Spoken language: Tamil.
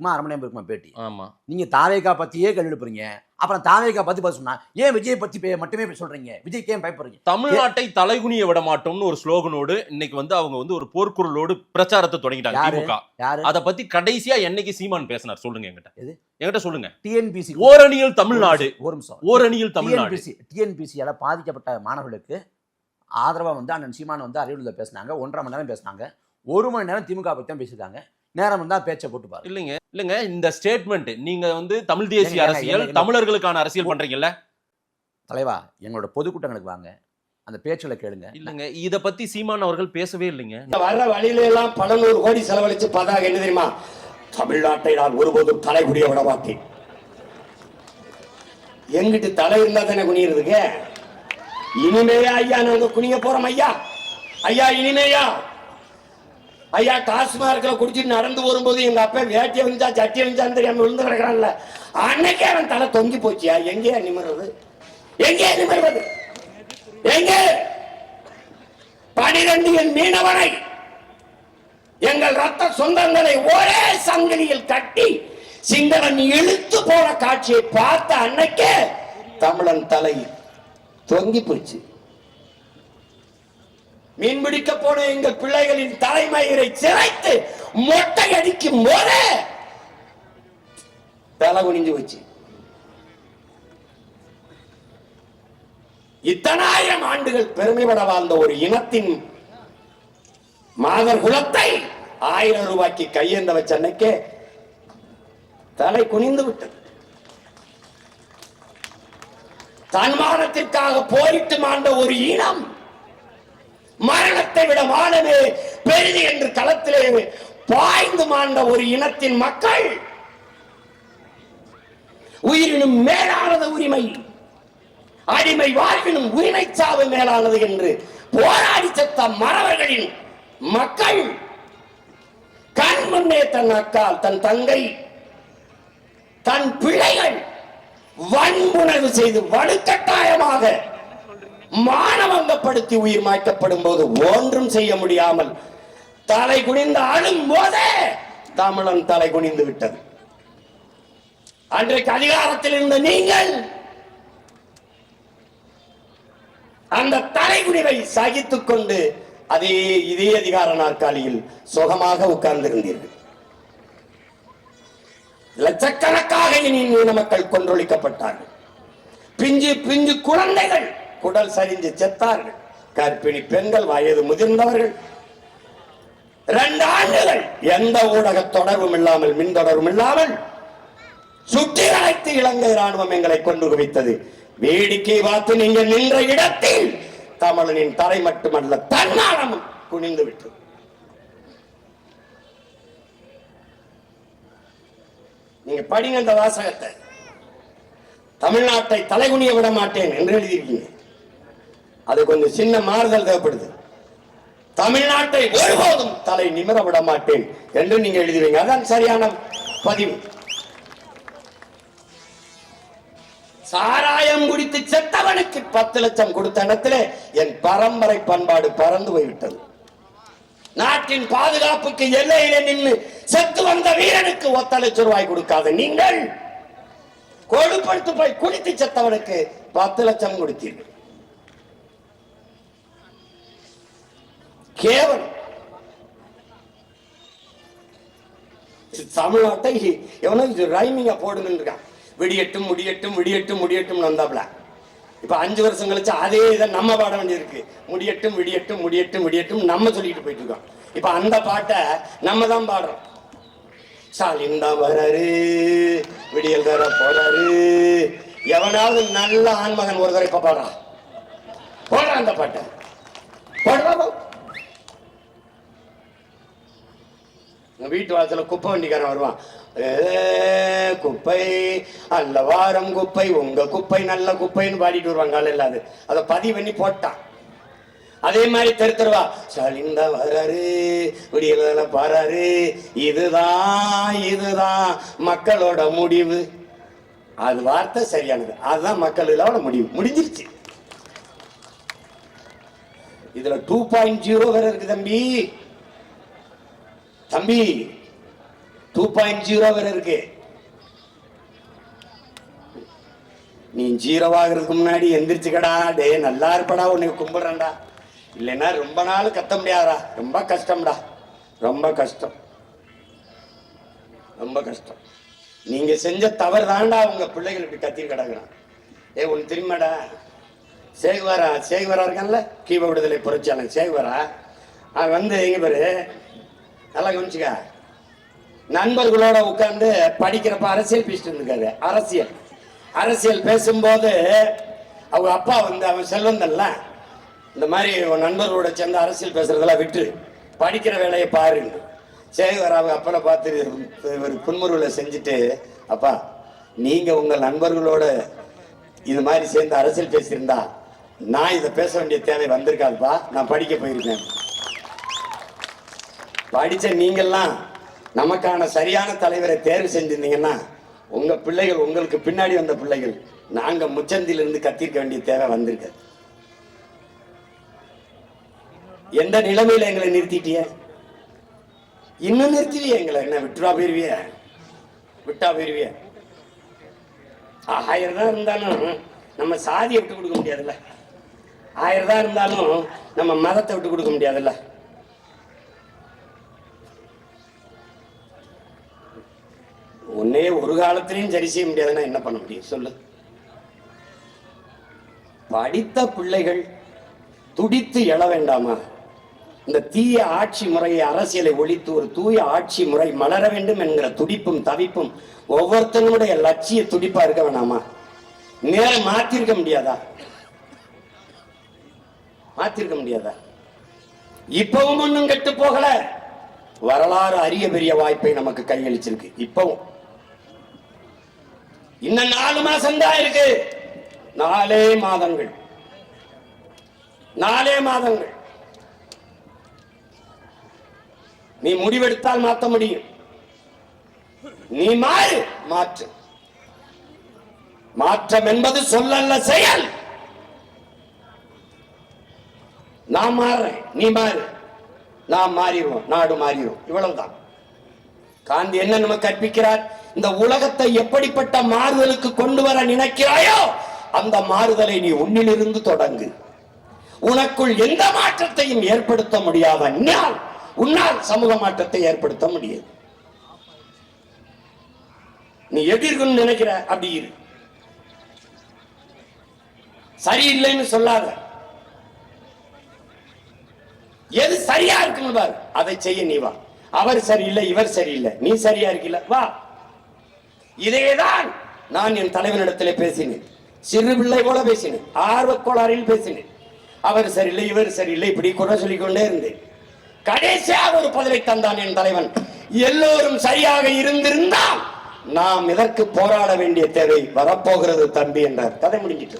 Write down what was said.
இருக்குமா? அரை மணி நேரம் இருக்குமா பேட்டி? ஆமா. நீங்க தாவேகா பத்தியே கேள்வி எழுப்புறீங்க அப்புறம் தாவேகா பத்தி பதில் சொன்னா ஏன் விஜய் பத்தி பே- மட்டுமே சொல்றீங்க? விஜய்க்கு ஏன் பயப்படுறீங்க? தமிழ்நாட்டை தலைகுனிய விட மாட்டோம்னு ஒரு ஸ்லோகனோடு இன்னைக்கு வந்து அவங்க வந்து ஒரு போர்க்குரலோடு பிரச்சாரத்தை தொடங்கிட்டாங்க? திமுக. அத பத்தி கடைசியா என்னைக்கு சீமான் பேசினார் சொல்லுங்க என்கிட்ட. எது? என்கிட்ட சொல்லுங்க. டிஎன்பிசி ஓரணியில் தமிழ்நாடு. ஒரு நிமிஷம் ஓரணியில் தமிழ்நாடு. டிஎன்பிசி டிஎன்பிசியால பாதிக்கப்பட்ட மாணவர்களுக்கு ஆதரவா வந்து அண்ணன் சீமான் வந்து அறிவுறுத்தல் பேசினாங்க ஒன்றரை மணி நேரம் பேசினாங்க. ஒரு மணி நேரம் திமுக பத்தி தான் பேசியிருக்காங்க. நேரம் இருந்தா பேச்சை போட்டு பாரு இல்லைங்க. இல்லைங்க இந்த ஸ்டேட்மெண்ட் நீங்க வந்து தமிழ் தேசிய அரசியல் தமிழர்களுக்கான அரசியல் பண்றீங்கல்ல? தலைவா எங்களோட பொதுக்கூட்டங்களுக்கு வாங்க. அந்த பேச்சுகளை கேளுங்க. இல்லங்க இத பத்தி சீமான் அவர்கள் பேசவே இல்லைங்க. வர்ற வழியில எல்லாம் பல நூறு கோடி செலவழிச்சு பதாக என்ன தெரியுமா? தமிழ்நாட்டை நான் ஒருபோதும் தலை குடிய விட மாட்டேன். எங்கிட்டு தலை இருந்தா தானே குனியிருதுங்க இனிமேயா ஐயா நாங்க குனிய போறோம் ஐயா. ஐயா இனிமேயா? ஐயா டாஸ்மார்க்ல குடிச்சிட்டு நடந்து வரும்போது எங்க அப்பா வேட்டி வந்துச்சா சட்டி வந்துச்சான்னு தெரியாம விழுந்து கிடக்குறான்ல. அன்னைக்கே அவன் தலை தொங்கி போச்சியா? எங்கேயா நிமிர்றது? எங்கே நிமிர்வது எங்கே? பனிரெண்டு என் மீனவனை எங்கள் ரத்த சொந்தங்களை ஒரே சங்கிலியில் கட்டி சிங்களன் இழுத்து போன காட்சியை பார்த்த அன்னைக்கே தமிழன் தலை தொங்கி போச்சு. மீன் பிடிக்க போன எங்கள் பிள்ளைகளின் தலைமயிரை சிறைத்து மொட்டை அடிக்கும் போதே தலை குனிஞ்சு வச்சு இத்தனாயிரம் ஆண்டுகள் பெருமைப்பட வாழ்ந்த ஒரு இனத்தின் மாதர் குலத்தை ஆயிரம் ரூபாய்க்கு கையேந்த வச்ச அன்னைக்கே தலை குனிந்து விட்டது. தன்மானத்திற்காக போரிட்டு மாண்ட ஒரு இனம் மரணத்தை விட மானமே பெரிது என்று களத்திலே பாய்ந்து மாண்ட ஒரு இனத்தின் மக்கள். உயிரினும் மேலானது உரிமை. அடிமை வாழ்வினும் உரிமை சாவு மேலானது என்று போராடி செத்த மறவர்களின் மக்கள். கண் முன்னே தன் அக்கால் தன் தங்கை தன் பிள்ளைகள் வன்புணர்வு செய்து வலுக்கட்டாயமாக மானவங்கப்படுத்தி உயிர் மாய்க்கப்படும் போது ஒன்றும் செய்ய முடியாமல் தலை குனிந்து அழும் போதே தமிழன் தலை குனிந்து விட்டது. அன்றைக்கு அதிகாரத்தில் இருந்த நீங்கள் அந்த தலைகுனிவை சகித்துக் கொண்டு அதே இதே அதிகார நாற்காலியில் சுகமாக உட்கார்ந்திருந்தீர்கள். லட்சக்கணக்காக இனி மக்கள் கொன்றொழிக்கப்பட்டார்கள். பிஞ்சு பிஞ்சு குழந்தைகள் குடல் சரிஞ்சு செத்தார்கள். கர்ப்பிணி பெண்கள் வயது முதிர்ந்தவர்கள். ரெண்டு ஆண்டுகள் எந்த ஊடக தொடர்பும் இல்லாமல் மின் தொடர்பும் இல்லாமல் சுற்றி அழைத்து இலங்கை ராணுவம் எங்களை கொண்டு குவித்தது. வேடிக்கை பார்த்து நீங்க நின்ற இடத்தில் தமிழனின் தரை மட்டுமல்ல தன்னாடம் குனிந்து விட்டது. நீங்க படிங்க அந்த வாசகத்தை. தமிழ்நாட்டை தலைகுனிய விட மாட்டேன் என்று எழுதியிருக்கீங்க. அது கொஞ்சம் சின்ன மாறுதல் தேவைப்படுது. தமிழ்நாட்டை ஒருபோதும் தலை நிமிர விட மாட்டேன் என்று நீங்க எழுதுவீங்க. அதான் சரியான பதிவு. சாராயம் குடித்து செத்தவனுக்கு பத்து லட்சம் கொடுத்த இடத்துல என் பரம்பரை பண்பாடு பறந்து போய்விட்டது. நாட்டின் பாதுகாப்புக்கு எல்லையில நின்று செத்து வந்த வீரனுக்கு ஒத்த லட்சம் ரூபாய் கொடுக்காத நீங்கள். கொடுப்படுத்து போய் குடித்து செத்தவனுக்கு பத்து லட்சம் கொடுத்தீர்கள். கேவலம். தமிழ்நாட்டை எவனோ இது ரைமிங்கா போடுங்கன்னு இருக்கான். விடியட்டும் முடியட்டும் விடியட்டும் முடியட்டும் வந்தாப்ல. இப்ப அஞ்சு வருஷம் கழிச்சு அதே இதை நம்ம பாட வேண்டியிருக்கு. முடியட்டும் விடியட்டும் முடியட்டும் விடியட்டும் நம்ம சொல்லிட்டு போயிட்டு இருக்கோம். இப்ப அந்த பாட்டை நம்ம தான் பாடுறோம். ஸ்டாலின் தான் வர்றாரு விடியல் தர போறாரு. எவனாவது நல்ல ஆண்மகன் ஒரு தடவை இப்ப பாடுறான். போடுறான் அந்த பாட்டை. போடுறான் உங்கள் வீட்டு வாசலில் குப்பை வண்டிக்காரன் வருவான். ஏ, குப்பை அல்ல வாரம் குப்பை உங்க குப்பை நல்ல குப்பைன்னு பாடிட்டு வருவாங்க காலையில் அது அதை பதிவு பண்ணி போட்டான். அதே மாதிரி தெரு தெருவா ஸ்டாலின் தான் வராரு விடியல பாராரு இதுதான் இதுதான் மக்களோட முடிவு. அது வார்த்தை சரியானது. அதுதான் மக்களோட முடிவு. முடிஞ்சிருச்சு. இதுல டூ பாயிண்ட் ஜீரோ வேற இருக்கு தம்பி. தம்பி டூ பாயிண்ட் ஜீரோ வேற இருக்கு. நீ ஜீரோவாகிறதுக்கு முன்னாடி எந்திரிச்சுக்கடா. டே நல்லா இருப்படா உன்னை கும்பிடுறேன்டா. இல்லைன்னா ரொம்ப நாள் கத்த முடியாதா ரொம்ப கஷ்டம்டா. ரொம்ப கஷ்டம். ரொம்ப கஷ்டம். நீங்க செஞ்ச தவறு தாண்டா உங்க பிள்ளைகள் இப்படி கத்தி கிடக்குறான். ஏ உனக்கு தெரியுமாடா? சேகுவாரா சேகுவாரா இருக்கான்ல? கீப விடுதலை புரட்சியாளன் சேகுவாரா. அவன் வந்து எங்க பேரு நல்லா கவனிச்சுக்க. நண்பர்களோட உட்கார்ந்து படிக்கிறப்ப அரசியல் பேசிட்டு இருந்திருக்காரு. அரசியல். அரசியல் பேசும்போது அவங்க அப்பா வந்து அவன் செல்வந்தல்ல இந்த மாதிரி நண்பர்களோட சேர்ந்து அரசியல் பேசுறதெல்லாம் விட்டு படிக்கிற வேலையை பாருங்க சேகர் அவங்க அப்பனை பார்த்து ஒரு புன்முறுவலை செஞ்சுட்டு அப்பா நீங்கள் உங்கள் நண்பர்களோட இது மாதிரி சேர்ந்து அரசியல் பேசியிருந்தா நான் இதை பேச வேண்டிய தேவை வந்திருக்காதுப்பா. நான் படிக்க போயிருக்கேன். படிச்ச நீங்கள்லாம் நமக்கான சரியான தலைவரை தேர்வு செஞ்சிருந்தீங்கன்னா உங்க பிள்ளைகள் உங்களுக்கு பின்னாடி வந்த பிள்ளைகள் நாங்க முச்சந்திலிருந்து கத்திருக்க வேண்டிய தேவை வந்திருக்க. எந்த நிலைமையில எங்களை நிறுத்திட்டிய இன்னும் நிறுத்திவிய எங்களை. என்ன விட்டுவா போயிருவிய? விட்டா போயிருவிய? ஆயிரம் தான் இருந்தாலும் நம்ம சாதியை விட்டு கொடுக்க முடியாதுல்ல. ஆயிரம் தான் இருந்தாலும் நம்ம மதத்தை விட்டு கொடுக்க முடியாதுல்ல உன்னே ஒரு காலத்திலையும் சரி செய்ய முடியாதுன்னா என்ன பண்ண முடியும்? சொல்லு. படித்த பிள்ளைகள் துடித்து எழ வேண்டாமா? இந்த தீய ஆட்சி முறையை அரசியலை ஒழித்து ஒரு தூய ஆட்சி முறை மலர வேண்டும் என்கிற துடிப்பும் தவிப்பும் ஒவ்வொருத்தனுடைய லட்சிய துடிப்பா இருக்க வேணாமா? நேரம் மாத்திருக்க முடியாதா? மாத்திருக்க முடியாதா? இப்பவும் ஒன்றும் கெட்டு போகல. வரலாறு அரிய பெரிய வாய்ப்பை நமக்கு கையளிச்சிருக்கு. இப்பவும். இன்னும் நாலு மாசம் தான் இருக்கு. நாலே மாதங்கள். நாலே மாதங்கள். நீ முடிவெடுத்தால் மாத்த முடியும். நீ மாறு மாற்று. மாற்றம் என்பது சொல்லல்ல செயல். நான் மாறுறேன் நீ மாறு. நாம் மாறிடுவோம் நாடு மாறிடும் இவ்வளவுதான். காந்தி என்ன நமக்கு கற்பிக்கிறார்? இந்த உலகத்தை எப்படிப்பட்ட மாறுதலுக்கு கொண்டு வர நினைக்கிறாயோ அந்த மாறுதலை நீ உன்னிலிருந்து தொடங்கு. உனக்குள் எந்த மாற்றத்தையும் ஏற்படுத்த முடியாத உன்னால் சமூக மாற்றத்தை ஏற்படுத்த முடியாது. நீ எதிர்கொண்டு நினைக்கிற அப்படி இரு. சரியில்லைன்னு சொல்லாத. எது சரியா இருக்குன்னு பாரு. அதை செய்ய நீ வா. அவர் சரியில்லை இவர் சரியில்லை. நீ சரியா இருக்கல வா. இதேதான் நான் என் தலைவனிடத்திலே பேசினேன். சிறு பிள்ளை போல பேசினேன். ஆர்வக்கோளாறில் பேசினேன். அவர் சரியில்லை இவர் சரியில்லை இப்படி குறை சொல்லிக்கொண்டே இருந்தேன். கடைசியாக ஒரு பதிலை தந்தான் என் தலைவன். எல்லோரும் சரியாக இருந்திருந்தால் நாம் இதற்கு போராட வேண்டிய தேவை வரப்போகிறது தம்பி என்றார். கதை முடிஞ்சிட்டு.